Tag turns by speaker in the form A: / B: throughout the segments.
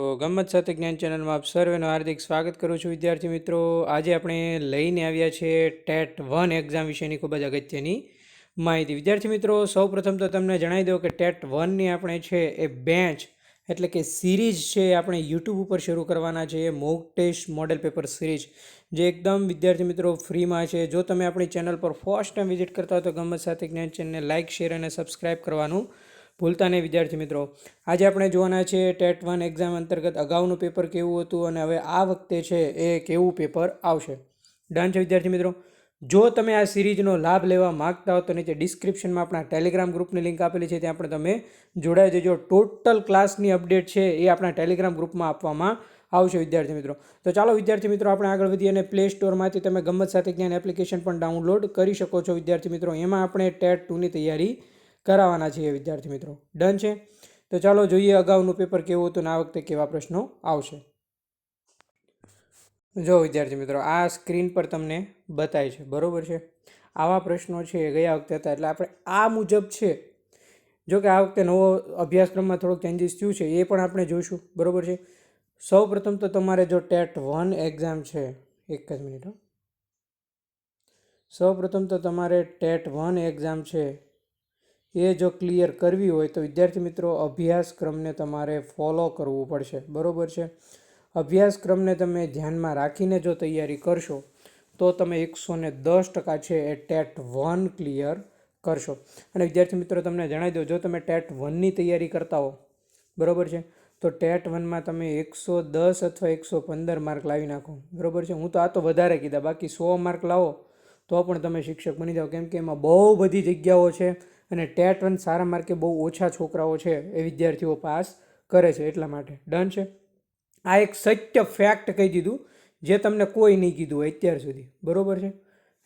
A: તો ગમત સાથે જ્ઞાન ચેનલમાં આપ સર્વેનું હાર્દિક સ્વાગત કરું છું, વિદ્યાર્થી મિત્રો. આજે આપણે લઈને આવ્યા છે ટેટ વન એક્ઝામ વિશેની ખૂબ જ અગત્યની માહિતી. વિદ્યાર્થી મિત્રો, સૌપ્રથમ તો તમને જણાવી દઉં કે ટેટ વનની આપણે છે એ બેન્ચ, એટલે કે સિરીઝ છે આપણે યુટ્યુબ ઉપર શરૂ કરવાના છે mock test model paper series, જે એકદમ વિદ્યાર્થી મિત્રો ફ્રીમાં છે. જો તમે આપણી ચેનલ પર ફર્સ્ટ ટાઈમ વિઝિટ કરતા હો તો ગમત સાથે જ્ઞાન ચેનલને લાઇક શેર અને સબસ્ક્રાઇબ કરવાનું ભૂલતા નહીં, વિદ્યાર્થી મિત્રો. આજે આપણે જોવાના છે ટેટ વન એક્ઝામ અંતર્ગત અગાઉનું પેપર કેવું હતું અને હવે આ વખતે છે એ કેવું પેપર આવશે. ડન છે, વિદ્યાર્થી મિત્રો? જો તમે આ સિરીઝનો લાભ લેવા માગતા હો તો નીચે ડિસ્ક્રિપ્શનમાં આપણા ટેલિગ્રામ ગ્રુપની લિંક આપેલી છે, ત્યાં પણ તમે જોડાઈ જજો. ટોટલ ક્લાસની અપડેટ છે એ આપણા ટેલિગ્રામ ગ્રુપમાં આપવામાં આવશે, વિદ્યાર્થી મિત્રો. તો ચાલો, વિદ્યાર્થી મિત્રો, આપણે આગળ વધીએ અને પ્લે સ્ટોરમાંથી તમે ગમત સાથે જ્ઞાન એપ્લિકેશન પણ ડાઉનલોડ કરી શકો છો, વિદ્યાર્થી મિત્રો. એમાં આપણે ટેટ ટુની તૈયારી કરાવવાના છીએ વિદ્યાર્થી મિત્રો. ડન છે? તો ચાલો જોઈએ અગાઉનું પેપર કેવું હતું અને આ વખતે કેવા પ્રશ્નો આવશે. જો વિદ્યાર્થી મિત્રો, આ સ્ક્રીન પર તમને બતાય છે. બરાબર છે? આવા પ્રશ્નો છે ગયા વખતે હતા. એટલે આપણે આ મુજબ છે. જો કે આ વખતે નવો અભ્યાસક્રમમાં થોડોક ચેન્જીસ થયું છે, એ પણ આપણે જોઈશું. બરાબર છે? સૌ પ્રથમ તો તમારે જો ટેટ વન એક્ઝામ છે, એક જ મિનિટ. સૌ પ્રથમ તો તમારે ટેટ વન એક્ઝામ છે એ જો ક્લિયર કરવી હોય તો વિદ્યાર્થી મિત્રો અભ્યાસક્રમને તમારે ફોલો કરવું પડશે. બરાબર છે? અભ્યાસક્રમને તમે ધ્યાનમાં રાખીને જો તૈયારી કરશો, તો તમે એકસો ને દસ ટકા છે એ ટેટ વન ક્લિયર કરશો. અને વિદ્યાર્થી મિત્રો તમને જણાવી દો જો તમે ટેટ વનની તૈયારી કરતા હો, બરાબર છે? તો ટેટ વનમાં તમે એકસો દસ અથવા એકસો પંદર માર્ક લાવી નાખો. બરાબર છે? હું તો આ તો વધારે કીધા, બાકી સો માર્ક લાવો તો પણ તમે શિક્ષક બની જાઓ. કેમ કે એમાં બહુ બધી જગ્યાઓ છે અને ટેટ વન સારા માર્કે બહુ ઓછા છોકરાઓ છે એ વિદ્યાર્થીઓ પાસ કરે છે એટલા માટે. ડન છે? આ એક સત્ય ફેક્ટ કહી દીધું, જે તમને કોઈ નહીં કીધું હોય અત્યાર સુધી. બરોબર છે?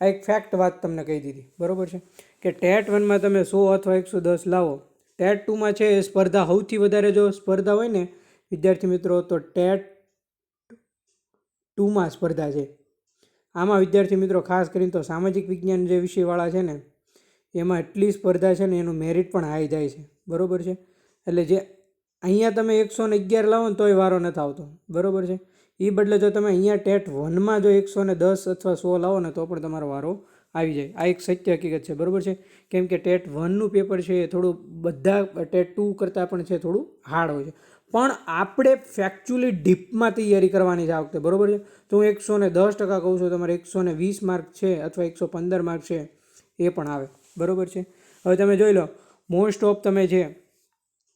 A: આ એક ફેક્ટ વાત તમને કહી દીધી. બરોબર છે? કે ટેટ વનમાં તમે સો અથવા એકસો દસ લાવો. ટેટ ટુમાં છે એ સ્પર્ધા સૌથી વધારે જો સ્પર્ધા હોય ને, વિદ્યાર્થી મિત્રો, તો ટેટ ટુમાં સ્પર્ધા છે. આમાં વિદ્યાર્થી મિત્રો ખાસ કરીને તો સામાજિક વિજ્ઞાન જે વિષયવાળા છે ને એમાં એટલી સ્પર્ધા છે ને એનું મેરિટ પણ હાઈ જાય છે. બરોબર છે? એટલે જે અહીંયા તમે એકસો ને અગિયાર લાવો ને તોય વારો નથી આવતો. બરોબર છે? એ બદલે જો તમે અહીંયા ટેટ વનમાં જો એકસો ને દસ અથવા સો લાવો ને તો પણ તમારો વારો આવી જાય. આ એક સત્ય હકીકત છે. બરાબર છે? કેમ કે ટેટ વનનું પેપર છે એ થોડું બધા ટેટ ટુ કરતાં પણ છે થોડું હાર્ડ હોય છે. પણ આપણે ફેક્ચ્યુઅલી ડીપમાં તૈયારી કરવાની છે આ વખતે. બરોબર છે? તો હું એકસો ને દસ ટકા કહું છું, તમારે એકસો ને વીસ માર્ક છે અથવા એકસો પંદર માર્ક છે એ પણ આવે. બરોબર છે? હવે તમે જોઈ લો મોસ્ટ ઓફ તમે છે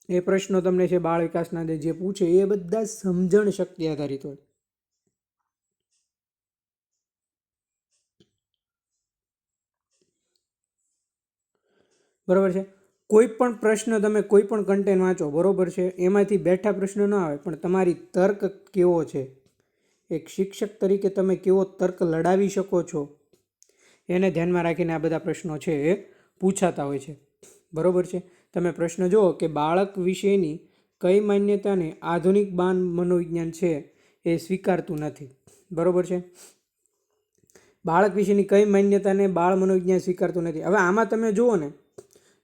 A: એ પ્રશ્નો તમને છે બાળ વિકાસના જે- પૂછે, એ બધા સમજણ શક્તિ આધારિત હોય. બરાબર છે? કોઈ પણ પ્રશ્ન તમે કોઈ પણ કન્ટેન્ટ વાંચો, બરોબર છે? એમાંથી બેઠા પ્રશ્ન ન આવે, પણ તમારી તર્ક કેવો છે? એક શિક્ષક તરીકે તમે કેવો તર્ક લડાવી શકો છો? એને ધ્યાનમાં રાખીને આ બધા પ્રશ્નો છે એ પૂછાતા હોય છે. બરોબર છે? તમે પ્રશ્ન જુઓ કે બાળક વિશેની કઈ માન્યતાને આધુનિક બાન મનોવિજ્ઞાન છે એ સ્વીકારતું નથી. બરાબર છે? બાળક વિશેની કઈ માન્યતાને બાળ મનોવિજ્ઞાન સ્વીકારતું નથી? હવે આમાં તમે જુઓ ને,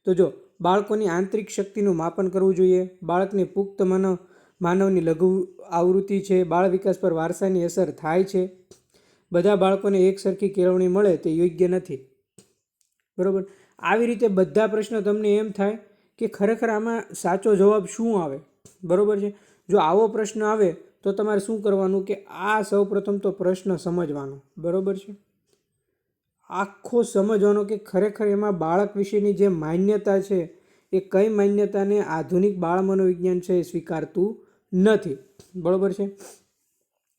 A: તો જો બાળકોની આંતરિક શક્તિનું માપન કરવું જોઈએ, બાળકની પુખ્ત માનવ, માનવની લઘુ આવૃત્તિ છે, બાળ વિકાસ પર વારસાની અસર થાય છે બધા બાળકોને એક સરખી કેળવણી મળે તે યોગ્ય નથી. બરાબર? આવી રીતે બધા પ્રશ્નો તમને એમ થાય કે ખરેખર આમાં સાચો જવાબ શું આવે? બરાબર છે? જો આવો પ્રશ્ન આવે તો તમારે શું કરવાનું કે આ સૌ પ્રથમ તો પ્રશ્ન સમજવાનો. બરાબર છે? આખો સમજવાનો કે ખરેખર એમાં બાળક વિશેની જે માન્યતા છે એ કઈ માન્યતાને આધુનિક બાળ મનોવિજ્ઞાન છે એ સ્વીકારતું નથી. બરોબર છે?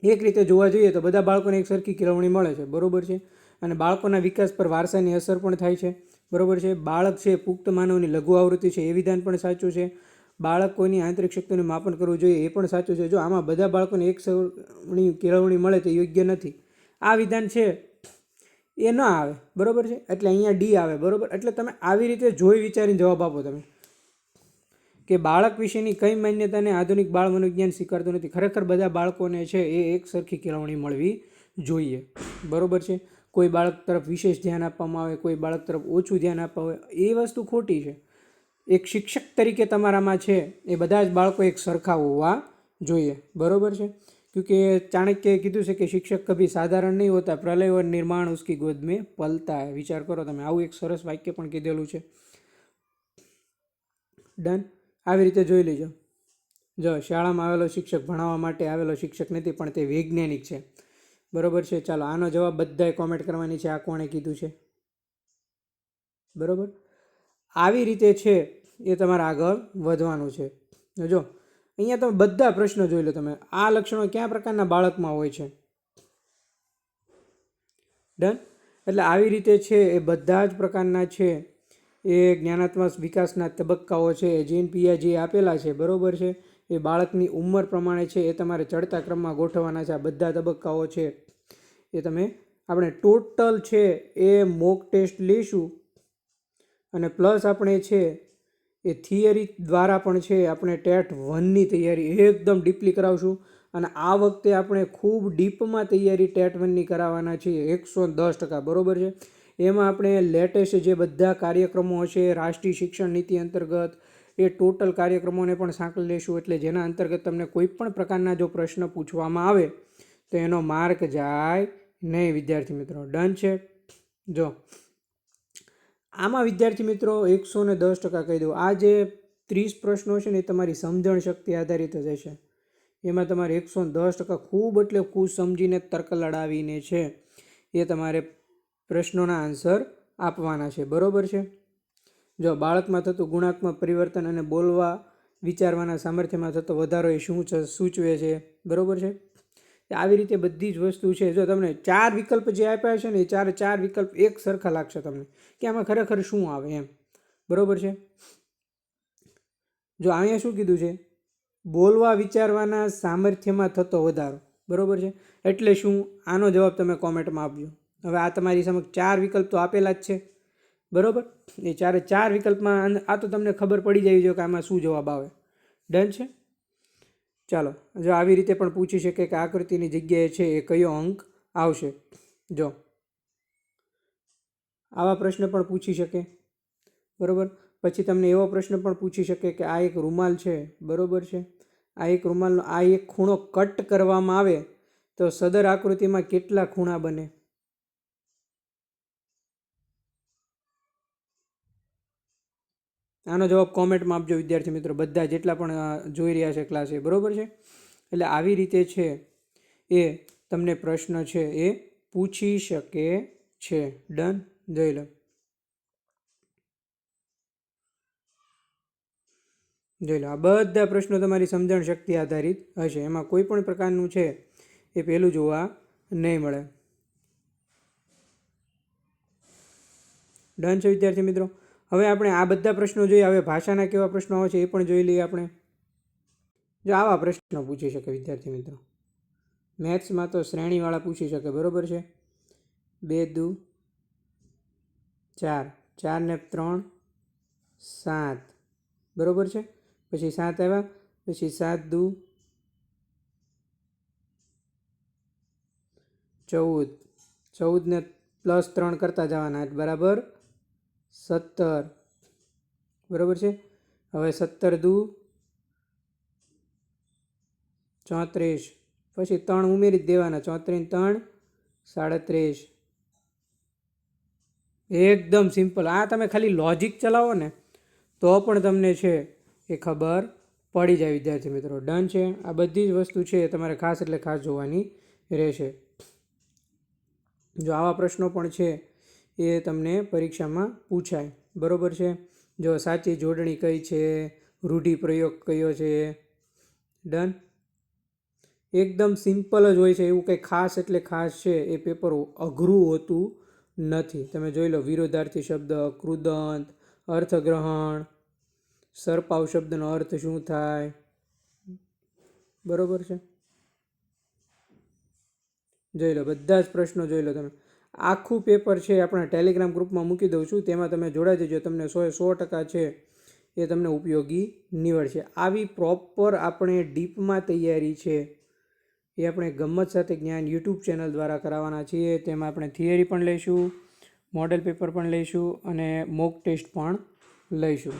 A: એક રીતે જોવા જઈએ તો બધા બાળકોને એક સરખી કેળવણી મળે છે, બરોબર છે? અને બાળકોના વિકાસ પર વારસાની અસર પણ થાય છે, બરોબર છે? બાળક છે પુખ્ત માનવની લઘુ આવૃત્તિ છે, એ વિધાન પણ સાચું છે. બાળકોની આંતરિક શક્તિનું માપન કરવું જોઈએ એ પણ સાચું છે. જો આમાં બધા બાળકોને એક સરણી કેળવણી મળે તે યોગ્ય નથી. આ વિધાન છે, એ ન આવે, બરાબર છે? એટલે અહીંયા ડી આવે, બરોબર? એટલે તમે આવી રીતે જોઈ વિચારીને જવાબ આપો તમે. કે બાળક વિશેની કઈ માન્યતાને આધુનિક બાળ મનોવિજ્ઞાન સ્વીકારતું નથી? ખરેખર બધા બાળકોને છે એ એક સરખી કેળવણી મળવી જોઈએ. બરાબર છે? કોઈ બાળક તરફ વિશેષ ધ્યાન આપવામાં આવે, કોઈ બાળક તરફ ઓછું ધ્યાન આપવા આવે, એ વસ્તુ ખોટી છે. એક શિક્ષક તરીકે તમારામાં છે એ બધા જ બાળકો એક સરખા હોવા જોઈએ. બરાબર છે? ક્યુંકે ચાણક્યએ કીધું છે કે શિક્ષક કભી સાધારણ નહીં હોતા, પ્રલય ઓર નિર્માણ ઉસકી ગોદ મેં પલતા વિચાર કરો તમે, આવું એક સરસ વાક્ય પણ કીધેલું છે. ડન. આવી રીતે જોઈ લેજો. જો શાળામાં આવેલો શિક્ષક ભણાવવા માટે આવેલો શિક્ષક નથી, પણ તે વૈજ્ઞાનિક છે. બરોબર છે? ચાલો, આનો જવાબ બધાએ કોમેન્ટ કરવાની છે. આ કોણે કીધું છે? બરોબર? આવી રીતે છે એ તમારે આગળ વધવાનું છે. જો, અહીંયા તમે બધા પ્રશ્નો જોઈ લો તમે. આ લક્ષણો કયા પ્રકારના બાળકમાં હોય છે? ડન? એટલે આવી રીતે છે એ બધા જ પ્રકારના છે. એ જ્ઞાનાત્મક વિકાસના તબક્કાઓ છે, એ જીન પિયાજી આપેલા છે, બરોબર છે? એ બાળકની ઉંમર પ્રમાણે છે, એ તમારે ચડતા ક્રમમાં ગોઠવવાના છે, આ બધા તબક્કાઓ છે. એ તમે, આપણે ટોટલ છે, એ મોક ટેસ્ટ લઈશું. અને પ્લસ આપણે છે, એ થિયરી દ્વારા પણ છે, આપણે ટેટ વનની તૈયારી એકદમ ડીપલી કરાવશું. અને આ વખતે આપણે ખૂબ ડીપમાં તૈયારી ટેટ વનની કરાવવાના છીએ, એકસો દસ ટકા, બરાબર છે? એમાં આપણે લેટેસ્ટ જે બધા કાર્યક્રમો હશે રાષ્ટ્રીય શિક્ષણ નીતિ અંતર્ગત, એ ટોટલ કાર્યક્રમોને પણ સાંકળી લેશું. એટલે જેના અંતર્ગત તમને કોઈ પણ પ્રકારના જો પ્રશ્ન પૂછવામાં આવે, તો એનો માર્ક જાય નહીં, વિદ્યાર્થી મિત્રો. ડન છે? જો. આમાં વિદ્યાર્થી મિત્રો એકસો ને દસ ટકા કહી દઉં. આ જે ત્રીસ પ્રશ્નો છે ને, એ તમારી સમજણ શક્તિ આધારિત જ હશે. એમાં તમારે એકસો દસ ટકા ખૂબ એટલે ખૂબ સમજીને તર્ક લડાવીને છે. એ તમારે પ્રશ્નોના આન્સર આપવાના છે. બરોબર છે? જો બાળકમાં થતું ગુણાત્મક પરિવર્તન અને બોલવા વિચારવાના સામર્થ્યમાં થતો વધારો એ શું સૂચવે છે. બરાબર છે? આવી રીતે બધી જ વસ્તુ છે. જો તમને ચાર વિકલ્પ જે આપ્યા છે ને, એ ચાર ચાર વિકલ્પ એક સરખા લાગશે તમને. કે આમાં ખરેખર શું આવે એમ. બરોબર છે? જો અહીંયા શું કીધું છે? બોલવા વિચારવાના સામર્થ્યમાં થતો વધારો. બરાબર છે? એટલે શું? આનો જવાબ તમે કોમેન્ટમાં આપજો. હવે આ તમારી સમક્ષ ચાર વિકલ્પ તો આપેલા જ છે. બરાબર? એ ચારે ચાર વિકલ્પમાં આ તો તમને ખબર પડી જાય છે કે આમાં શું જવાબ આવે. ડન છે? ચાલો, જો આવી રીતે પણ પૂછી શકે કે આકૃતિની જગ્યાએ છે એ કયો અંક આવશે. જો. આવા પ્રશ્ન પણ પૂછી શકે. બરાબર? પછી તમને એવો પ્રશ્ન પણ પૂછી શકે કે આ એક રૂમાલ છે. બરોબર છે? આ એક રૂમાલનો, આ એક ખૂણો કટ કરવામાં આવે તો સદર આકૃતિમાં કેટલા ખૂણા બને? આનો જવાબ કોમેન્ટમાં આપજો, વિદ્યાર્થી મિત્રો. બધા જેટલા પણ જોઈ રહ્યા છે ક્લાસ એ, બરાબર છે? એટલે આવી રીતે છે, એ તમને પ્રશ્ન છે, એ પૂછી શકે છે. ડન જોઈ લો. જોઈ લો. આ બધા પ્રશ્નો તમારી સમજણ શક્તિ આધારિત હશે. એમાં કોઈ પણ પ્રકારનું છે, એ પહેલું જોવા નહીં મળે. ડન છે, વિદ્યાર્થી મિત્રો? હવે આપણે આ બધા પ્રશ્નો જોઈએ. હવે ભાષાના કેવા પ્રશ્નો આવે છે એ પણ જોઈ લઈએ આપણે. જો આવા પ્રશ્નો પૂછી શકે વિદ્યાર્થી મિત્રો. મેથ્સમાં તો શ્રેણીવાળા પૂછી શકે, બરાબર છે? બે, દુ, ચાર. ચાર ને ત્રણ, સાત. બરાબર છે? પછી સાત આવ્યા. પછી સાત, દુ, ચૌદ. ચૌદને પ્લસ ત્રણ કરતા જવાના. બરાબર? સત્તર. બરાબર છે? હવે સત્તર દુ ચોત્રીસ. પછી ત્રણ ઉમેરી જ દેવાના. ચોત્રીસ ત્રણ, સાડત્રીસ. એકદમ સિમ્પલ. આ તમે ખાલી લોજિક ચલાવો ને, તો પણ તમને છે એ ખબર પડી જાય, વિદ્યાર્થી મિત્રો. ડન છે? આ બધી જ વસ્તુ છે તમારે ખાસ એટલે ખાસ જોવાની રહેશે. જો આવા પ્રશ્નો પણ છે એ તમને પરીક્ષામાં પૂછાય. બરોબર છે? જો સાચી જોડણી કઈ છે? રૂઢિપ્રયોગ કયો છે? ડન? એકદમ સિમ્પલ જ હોય છે. એવું કંઈ ખાસ એટલે ખાસ છે. એ પેપર અઘરું હોતું નથી. તમે જોઈ લો, વિરોધાર્થી શબ્દ કૃદંત અર્થગ્રહણ, સરપાવ શબ્દનો અર્થ શું થાય? બરાબર છે? જોઈ લો, બધા જ પ્રશ્નો જોઈ લો તમે. આખું પેપર છે આપણા ટેલિગ્રામ ગ્રુપમાં મૂકી દઉં છું. તેમાં તમે જોડાઈ જજો. તમને સો સો ટકા છે એ તમને ઉપયોગી નીવડશે. આવી પ્રોપર આપણે ડીપમાં તૈયારી છે એ આપણે ગમ્મત સાથે જ્ઞાન યુટ્યુબ ચેનલ દ્વારા કરાવવાના છીએ. તેમાં આપણે થિયરી પણ લઈશું મોડેલ પેપર પણ લઈશું અને મોક ટેસ્ટ પણ લઈશું.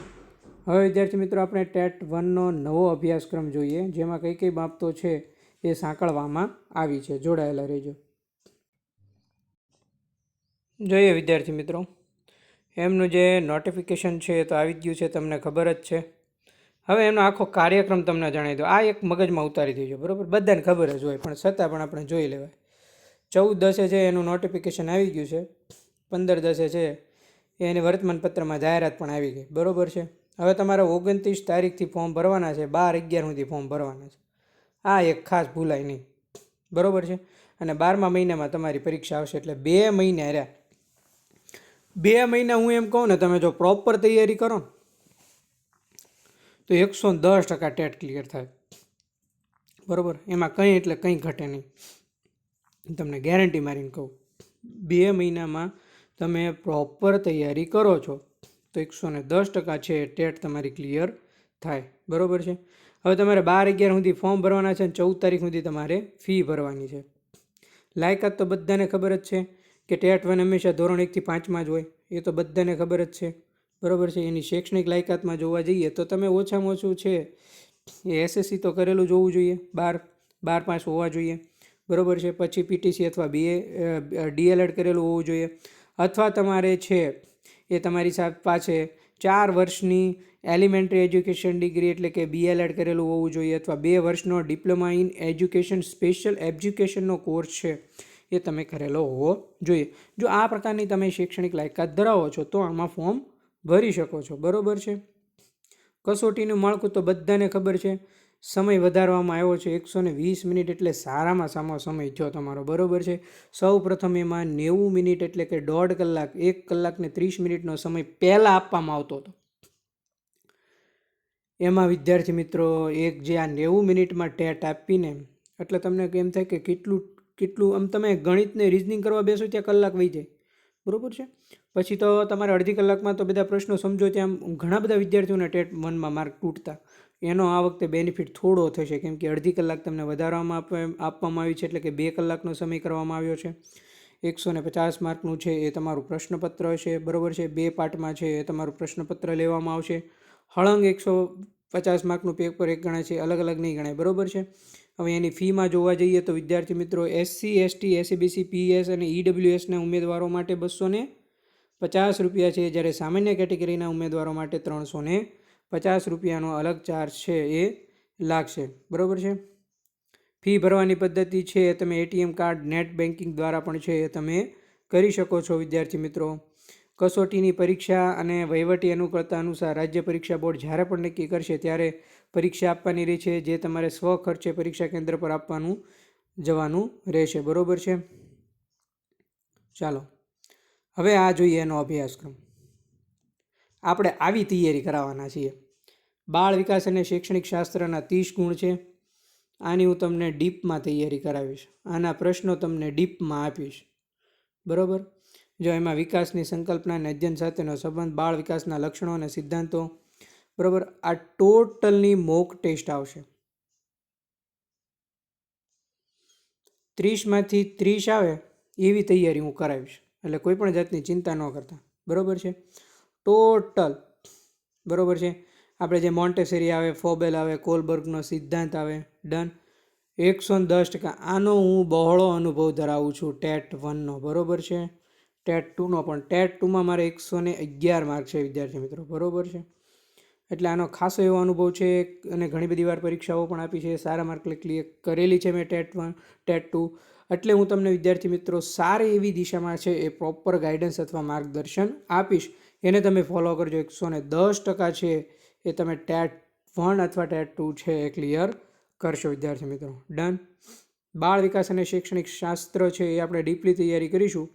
A: હવે વિદ્યાર્થી મિત્રો, આપણે ટેટ વનનો નવો અભ્યાસક્રમ જોઈએ, જેમાં કઈ કઈ બાબતો છે એ સાંકળવામાં આવી છે. જોડાયેલા રહેજો. જોઈએ વિદ્યાર્થી મિત્રો. એમનું જે નોટિફિકેશન છે એ તો આવી ગયું છે, તમને ખબર જ છે. હવે એનો આખો કાર્યક્રમ તમને જણાવી દો આ એક મગજમાં ઉતારી દેજો, બરાબર? બધાને ખબર જ હોય, પણ છતાં પણ આપણે જોઈ લેવાય. ચૌદ દસે છે એનું નોટિફિકેશન આવી ગયું છે. પંદર દસે છે એની વર્તમાનપત્રમાં જાહેરાત પણ આવી ગઈ, બરાબર છે? હવે તમારે ઓગણત્રીસ તારીખથી ફોર્મ ભરવાના છે, બાર અગિયાર સુધી ફોર્મ ભરવાના છે. આ એક ખાસ ભૂલાય નહીં, બરાબર છે? અને બારમા મહિનામાં તમારી પરીક્ષા આવશે, એટલે બે મહિના રહ્યા. બે મહિના હું એમ કહું ને, તમે જો પ્રોપર તૈયારી કરો ને, તો એકસો દસ ટકા ટેટ ક્લિયર થાય. બરાબર? એમાં કંઈ એટલે કંઈ ઘટે નહીં. તમને ગેરંટી મારીને કહું, બે મહિનામાં તમે પ્રોપર તૈયારી કરો છો, તો એકસો ને દસ ટકા છે ટેટ તમારી ક્લિયર થાય. બરાબર છે? હવે તમારે બાર અગિયાર સુધી ફોર્મ ભરવાના છે અને ચૌદ તારીખ સુધી તમારે ફી ભરવાની છે. લાયકાત તો બધાને ખબર જ છે. કે ટેટ વન હંમેશા ધોરણ એકથી પાંચમાં જ હોય, એ તો બધાને ખબર જ છે. બરાબર છે? એની શૈક્ષણિક લાયકાતમાં જોવા જઈએ તો તમે ઓછામાં ઓછું છે, એ એસએસસી તો કરેલું જોવું જોઈએ, બાર બાર પાસ હોવા જોઈએ. બરાબર છે? પછી પીટીસી અથવા બીએ ડીએલએડ કરેલું હોવું જોઈએ. અથવા તમારે છે, એ તમારી પાસે ચાર વર્ષની એલિમેન્ટરી એજ્યુકેશન ડિગ્રી એટલે કે બીએલએડ કરેલું હોવું જોઈએ અથવા બે વર્ષનો ડિપ્લોમા ઇન એજ્યુકેશન સ્પેશિયલ એજ્યુકેશનનો કોર્સ છે. એ તમે કરેલો હોવો જોઈએ. જો આ પ્રકારની તમે શૈક્ષણિક લાયકાત ધરાવો છો, તો આમાં ફોર્મ ભરી શકો છો. બરાબર છે? કસોટીનું માળખું તો બધાને ખબર છે. સમય વધારવામાં આવ્યો છે. એકસો ને વીસ મિનિટ એટલે સારામાં સામો સમય થયો તમારો. બરાબર છે? સૌ પ્રથમ એમાં નેવું મિનિટ એટલે કે દોઢ કલાક, એક કલાકને ત્રીસ મિનિટનો સમય પહેલાં આપવામાં આવતો હતો. એમાં વિદ્યાર્થી મિત્રો, એક જે આ નેવું મિનિટમાં ટેટ આપીને, એટલે તમને એમ થાય કે કેટલું કેટલું, આમ તમે ગણિતને રિઝનિંગ કરવા બેસો ત્યાં કલાક વહી જાય. બરાબર છે? પછી તો તમારે અડધી કલાકમાં તો બધા પ્રશ્નો સમજો ત્યાં ઘણા બધા વિદ્યાર્થીઓને ટેટ વનમાં માર્ક તૂટતા. એનો આ વખતે બેનિફિટ થોડો થશે, કેમ કે અડધી કલાક તમને વધારવામાં આપવામાં આવી છે, એટલે કે બે કલાકનો સમય કરવામાં આવ્યો છે. એકસો ને પચાસ માર્કનું છે, એ તમારું પ્રશ્નપત્ર હશે બરાબર છે? બે પાર્ટમાં છે, એ તમારું પ્રશ્નપત્ર લેવામાં આવશે. હળંગ એકસો પચાસ માર્કનું પેપર એક ગણાય છે, અલગ અલગ નહીં ગણાય, બરાબર છે? હવે એની ફીમાં જોવા જઈએ તો વિદ્યાર્થી મિત્રો એસસી એસટી એસીબીસી પીએસ અને ઈડબ્લ્યુએસના ઉમેદવારો માટે બસો ને પચાસ રૂપિયા છે, જ્યારે સામાન્ય કેટેગરીના ઉમેદવારો માટે ત્રણસો ને પચાસ રૂપિયાનો અલગ ચાર્જ છે એ લાગશે. બરાબર છે? ફી ભરવાની પદ્ધતિ છે તમે એટીએમ કાર્ડ, નેટ બેન્કિંગ દ્વારા પણ છે, એ તમે કરી શકો છો, વિદ્યાર્થી મિત્રો. કસોટીની પરીક્ષા અને વહીવટી અનુકૂળતા અનુસાર રાજ્ય પરીક્ષા બોર્ડ જ્યારે પણ નક્કી કરશે ત્યારે પરીક્ષા આપવાની રહે છે, જે તમારે સ્વ ખર્ચે પરીક્ષા કેન્દ્ર પર આપવાનું જવાનું રહેશે. બરાબર છે? ચાલો. હવે આ જોઈએ એનો અભ્યાસક્રમ. આપણે આવી તૈયારી કરાવવાના છીએ. બાળ વિકાસ અને શૈક્ષણિક શાસ્ત્રના ત્રીસ ગુણ છે. આની હું તમને ડીપમાં તૈયારી કરાવીશ. આના પ્રશ્નો તમને ડીપમાં આપીશ. બરાબર? જો એમાં વિકાસની સંકલ્પના અને અધ્યયન સાથેનો સંબંધ, બાળ વિકાસના લક્ષણો અને સિદ્ધાંતો, બરાબર? આ ટોટલની મોક ટેસ્ટ આવશે. ત્રીસમાંથી ત્રીસ આવે એવી તૈયારી હું કરાવીશ. એટલે કોઈ પણ જાતની ચિંતા ન કરતા. બરાબર છે? ટોટલ. બરાબર છે? આપણે જે મોન્ટેસરી આવે, ફોબેલ આવે, કોલબર્ગનો સિદ્ધાંત આવે, ડન. એકસો દસ ટકા. આનો હું બહોળો અનુભવ ધરાવું છું ટેટ વનનો. બરાબર છે? ટેટ ટુનો પણ. ટેટ ટુમાં મારે એકસો ને અગિયાર માર્ક છે વિદ્યાર્થી મિત્રો. બરાબર છે? એટલે આનો ખાસો એવો અનુભવ છે અને ઘણી બધી વાર પરીક્ષાઓ પણ આપી છે. સારા માર્ક ક્લિયર કરેલી છે મેં ટેટ વન, ટેટ ટુ. એટલે હું તમને વિદ્યાર્થી મિત્રો સારી એવી દિશામાં છે એ પ્રોપર ગાઈડન્સ અથવા માર્ગદર્શન આપીશ. એને તમે ફોલો કરજો. એકસો ને દસ ટકા છે એ તમે ટેટ વન અથવા ટેટ ટુ છે એ ક્લિયર કરશો વિદ્યાર્થી મિત્રો. ડન. બાળ વિકાસ અને શૈક્ષણિક શાસ્ત્ર છે એ આપણે ડીપલી તૈયારી કરીશું.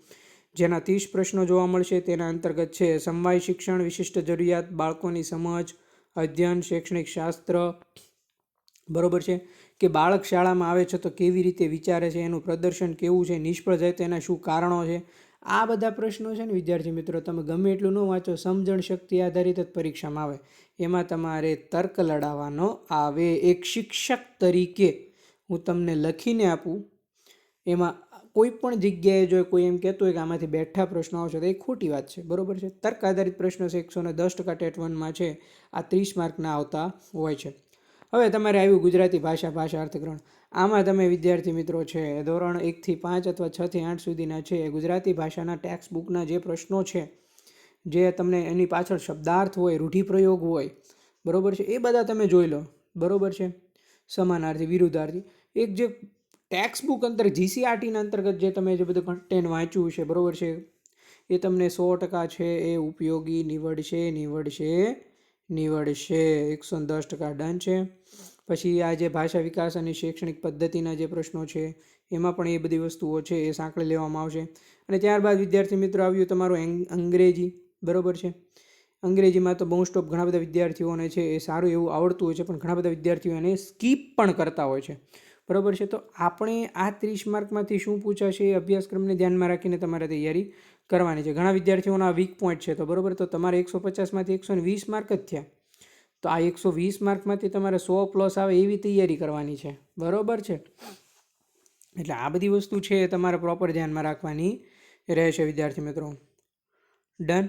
A: જેના ત્રીસ પ્રશ્નો જોવા મળશે. તેના અંતર્ગત છે, સમવાય શિક્ષણ વિશિષ્ટ જરૂરિયાત, બાળકોની સમજ, અધ્યયન, શૈક્ષણિક શાસ્ત્ર. બરોબર છે? કે બાળક શાળામાં આવે છે તો કેવી રીતે વિચારે છે, એનું પ્રદર્શન કેવું છે, નિષ્ફળ જાય તેના શું કારણો છે? આ બધા પ્રશ્નો છે ને, વિદ્યાર્થી મિત્રો, તમે ગમે એટલું ન વાંચો, સમજણ શક્તિ આધારિત જ પરીક્ષામાં આવે. એમાં તમારે તર્ક લડાવવાનો આવે. એક શિક્ષક તરીકે હું તમને લખીને આપું. એમાં કોઈ પણ જગ્યાએ જો કોઈ એમ કહેતું હોય કે આમાંથી બેઠા પ્રશ્નો આવશે, તો એ ખોટી વાત છે. બરોબર છે? તર્ક આધારિત પ્રશ્નો છે. એકસો ને દસ ટકા ટેટ વનમાં છે. આ ત્રીસ માર્કના આવતા હોય છે. હવે તમારે આવ્યું ગુજરાતી ભાષા ભાષા અર્થગ્રહણ. આમાં તમે વિદ્યાર્થી મિત્રો છે, ધોરણ એકથી પાંચ અથવા છથી આઠ સુધીના છે ગુજરાતી ભાષાના ટેક્સ્ટ બુકના જે પ્રશ્નો છે, જે તમને એની પાછળ શબ્દાર્થ હોય, રૂઢિપ્રયોગ હોય, બરાબર છે? એ બધા તમે જોઈ લો. બરોબર છે? સમાનાર્થી, વિરુદ્ધાર્થી. એક જે ટેક્સ્ટ બુક અંતર જીસીઆરટીના અંતર્ગત જે તમે જે બધું કન્ટેન્ટ વાંચ્યું છે બરોબર છે? એ તમને સો ટકા છે, એ ઉપયોગી નીવડશે નીવડશે નીવડશે. એકસો દસ ટકા ડન છે. પછી આ જે ભાષા વિકાસ અને શૈક્ષણિક પદ્ધતિના જે પ્રશ્નો છે, એમાં પણ એ બધી વસ્તુઓ છે, એ સાંકળી લેવામાં આવશે. અને ત્યારબાદ, વિદ્યાર્થી મિત્રો, આવ્યું તમારું અંગ્રેજી, બરાબર છે? અંગ્રેજીમાં તો મોસ્ટ ઓફ ઘણા બધા વિદ્યાર્થીઓને છે, એ સારું એવું આવડતું હોય છે, પણ ઘણા બધા વિદ્યાર્થીઓ એને સ્કીપ પણ કરતા હોય છે. બરોબર છે? તો આપણે આ ત્રીસ માર્કમાંથી શું પૂછાશે એ અભ્યાસક્રમને ધ્યાનમાં રાખીને તમારે તૈયારી કરવાની છે. ઘણા વિદ્યાર્થીઓના વીક પોઈન્ટ છે તો બરોબર? તો તમારે એકસો પચાસમાંથી એકસો વીસ માર્ક જ થયા. તો આ એકસો વીસ માર્કમાંથી તમારે સો પ્લસ આવે એવી તૈયારી કરવાની છે. બરોબર છે? એટલે આ બધી વસ્તુ છે એ તમારે પ્રોપર ધ્યાનમાં રાખવાની રહેશે વિદ્યાર્થી મિત્રો. ડન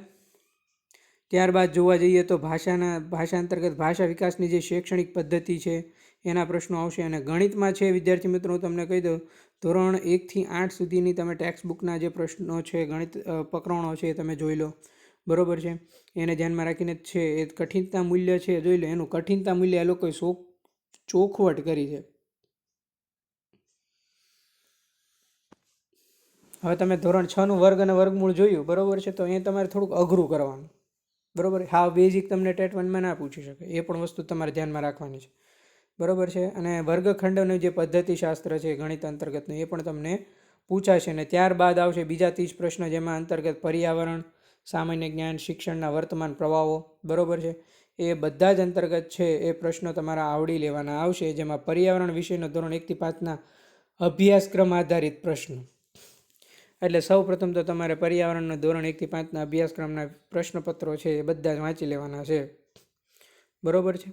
A: ત્યારબાદ જોવા જઈએ તો ભાષાના, ભાષા અંતર્ગત ભાષા વિકાસની જે શૈક્ષણિક પદ્ધતિ છે એના પ્રશ્નો આવશે અને ગણિતમાં છે, વિદ્યાર્થી મિત્રો, તમને કહી દઉં, ધોરણ એકથી આઠ સુધીની તમે ટેક્સ્ટ બુકના જે પ્રશ્નો છે, ગણિત પ્રકરણો છે, એ તમે જોઈ લો. બરોબર છે? એને ધ્યાનમાં રાખીને જ છે, એ કઠિનતા મૂલ્ય છે, જોઈ લો, એનું કઠિનતા મૂલ્ય એ લોકોએ સો ચોખવટ કરી છે. હવે તમે ધોરણ છનું વર્ગ અને વર્ગમૂળ જોયું, બરાબર છે? તો એ તમારે થોડુંક અઘરું કરવાનું. બરાબર? હા બેઝિક તમને ટેટ વનમાં ના પૂછી શકે, એ પણ વસ્તુ તમારે ધ્યાનમાં રાખવાની છે. બરોબર છે? અને વર્ગખંડનું જે પદ્ધતિશાસ્ત્ર છે ગણિત અંતર્ગતનું, એ પણ તમને પૂછાશે. અને ત્યારબાદ આવશે બીજા ત્રીસ પ્રશ્ન, જેમાં અંતર્ગત પર્યાવરણ, સામાન્ય જ્ઞાન, શિક્ષણના વર્તમાન પ્રવાહો, બરોબર છે? એ બધા જ અંતર્ગત છે, એ પ્રશ્નો તમારા આવડી લેવાના આવશે, જેમાં પર્યાવરણ વિષયનો ધોરણ એકથી પાંચના અભ્યાસક્રમ આધારિત પ્રશ્નો. એટલે સૌ પ્રથમ તો તમારે પર્યાવરણનો ધોરણ એકથી પાંચના અભ્યાસક્રમના પ્રશ્નપત્રો છે એ બધા જ વાંચી લેવાના છે. બરાબર છે?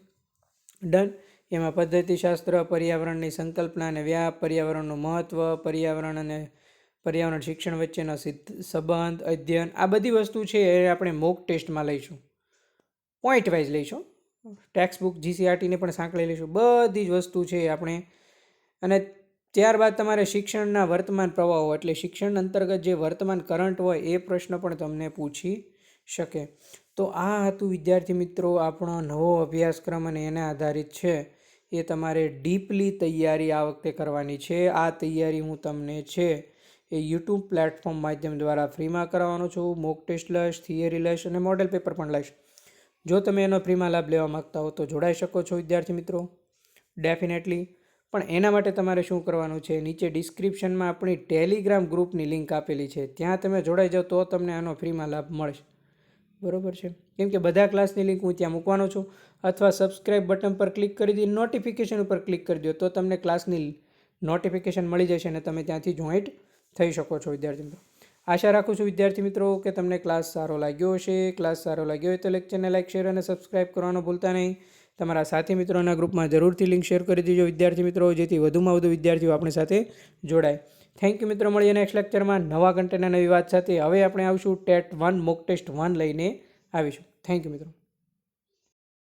A: ડન એમાં પદ્ધતિશાસ્ત્ર, પર્યાવરણની સંકલ્પના અને વ્યાપ, પર્યાવરણનું મહત્ત્વ પર્યાવરણ અને પર્યાવરણ શિક્ષણ વચ્ચેનો સિદ્ધ, સંબંધ, અધ્યયન, આ બધી વસ્તુ છે એ આપણે મોક ટેસ્ટમાં લઈશું. પોઈન્ટ વાઇઝ લઈશું ટેક્સ્ટ બુક જીસીઆરટીને પણ સાંકળી લઈશું. બધી જ વસ્તુ છે આપણે. અને ત્યારબાદ તમારે શિક્ષણના વર્તમાન પ્રવાહો એટલે શિક્ષણ અંતર્ગત જે વર્તમાન કરંટ હોય એ પ્રશ્ન પણ તમને પૂછી શકે. તો આ હતું વિદ્યાર્થી મિત્રો આપણો નવો અભ્યાસક્રમ અને એના આધારિત છે. એ તમારે ડીપલી તૈયારી આ વખતે કરવાની છે. આ તૈયારી હું તમને છે એ યુટ્યુબ પ્લેટફોર્મ માધ્યમ દ્વારા ફ્રીમાં કરાવવાનો છું. મોક ટેસ્ટ લઈશ, થિયરી લઈશ અને મોડેલ પેપર પણ લઈશ. જો તમે એનો ફ્રીમાં લાભ લેવા માગતા હો તો જોડાઈ શકો છો વિદ્યાર્થી મિત્રો. ડેફિનેટલી પણ એના માટે તમારે શું કરવાનું છે? નીચે ડિસ્ક્રિપ્શનમાં આપણી ટેલિગ્રામ ગ્રુપની લિંક આપેલી છે. ત્યાં તમે જોડાઈ જાઓ તો તમને આનો ફ્રીમાં લાભ મળશે. બરોબર છે. કેમ કે બધા ક્લાસની લિંક હું ત્યાં મૂકવાનો છું. અથવા સબસ્ક્રાઇબ બટન પર ક્લિક કરી દી નોટિફિકેશન ઉપર ક્લિક કરી દો તો તમને ક્લાસની નોટિફિકેશન મળી જશે અને તમે ત્યાંથી જોઈન્ટ થઈ શકો છો વિદ્યાર્થી મિત્રો આશા રાખું છું વિદ્યાર્થી મિત્રો કે તમને ક્લાસ સારો લાગ્યો હશે. ક્લાસ સારો લાગ્યો હોય તો લેક્ચરને લાઈક શેર અને સબસ્ક્રાઇબ કરવાનું ભૂલતા નહીં. તમારા સાથી મિત્રોના ગ્રુપમાં જરૂરથી લિંક શેર કરી દેજો વિદ્યાર્થી મિત્રો, જેથી વધુમાં વધુ વિદ્યાર્થીઓ આપણી સાથે જોડાય. થેન્ક યુ મિત્રો. મળીએ નેક્સ્ટ લેક્ચરમાં નવા કન્ટેન્ટ નવી વાત સાથે. હવે આપણે આવીશું TET one mock test one લઈને આવીશું. થેન્ક યુ મિત્રો.